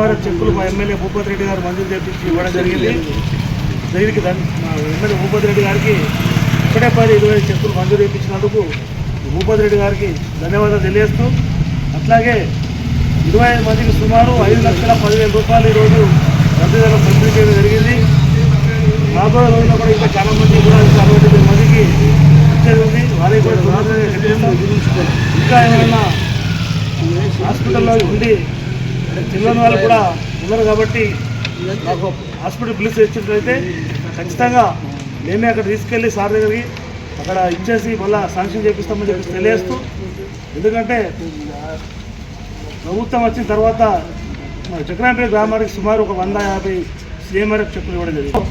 వారు చెక్కులు మా ఎమ్మెల్యే భూపతి రెడ్డి గారు మంజూరు చేపించి ఇవ్వడం జరిగింది. దీనికి ఎమ్మెల్యే భూపతి రెడ్డి గారికి ఒకటే పది ఇరవై చెక్కులు మంజూరు చేయించినందుకు భూపతి రెడ్డి గారికి ధన్యవాదాలు తెలియజేస్తూ అట్లాగే ఇరవై ఐదు మందికి సుమారు ఐదు లక్షల పదివేల రూపాయలు ఈరోజు లబ్ధిదారులు పంపిణీ చేయడం జరిగింది. రాబోయే రోజుల్లో కూడా ఇంకా చాలా మంది కూడా చాలా అరవై తొమ్మిది మందికి ఇచ్చేది ఉంది. వారికి కూడా ఇంకా ఏమైనా హాస్పిటల్లో ఉండి తెలియని వాళ్ళు కూడా ఉన్నారు కాబట్టి నాకు హాస్పిటల్ పిలిచి ఇచ్చినట్లయితే ఖచ్చితంగా మేమే అక్కడ తీసుకెళ్ళి సార్ దగ్గరికి అక్కడ ఇచ్చేసి మళ్ళీ శాంక్షన్ చేపిస్తామని చెప్పి తెలియజేస్తూ ఎందుకంటే ప్రభుత్వం వచ్చిన తర్వాత మన చక్రాంపేట గ్రామానికి సుమారు ఒక వంద యాభై సీఎంఆర్ఎఫ్ చెప్పులు ఇవ్వడం జరిగింది.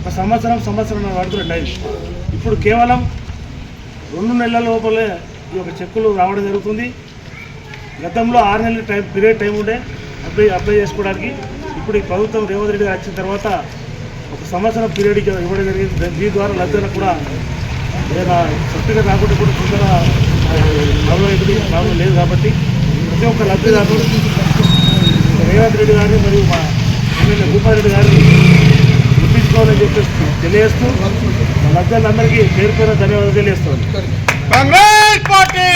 ఒక సంవత్సరం సంవత్సరం పడుతున్న టైం ఇప్పుడు కేవలం రెండు నెలల లోపలే ఈ యొక్క చెక్కులు రావడం జరుగుతుంది. గతంలో ఆరు నెలల టైం పీరియడ్ టైం ఉండే. అప్లై అప్లై చేసుకోవడానికి ఇప్పుడు ఈ ప్రభుత్వం రేవంత్ రెడ్డి గారు వచ్చిన తర్వాత ఒక సంవత్సరం పీరియడ్ ఇవ్వడం జరిగింది. దీని ద్వారా లబ్ధిదారులకు కూడా ఏదైనా సర్టిఫికేట్ రాకుండా కూడా తొందరగా ప్రాబ్లం లాభం లేదు కాబట్టి ప్రతి ఒక్క లబ్ధిదారులు రేవంత్ రెడ్డి గారిని మరియు మా ఎమ్మెల్యే భూపారెడ్డి గారిని గుర్తించుకోవాలని చెప్పేసి తెలియజేస్తూ లబ్ధిదారులందరికీ పేరు పేరు ధన్యవాదాలు తెలియజేస్తాను కాంగ్రెస్ పార్టీ!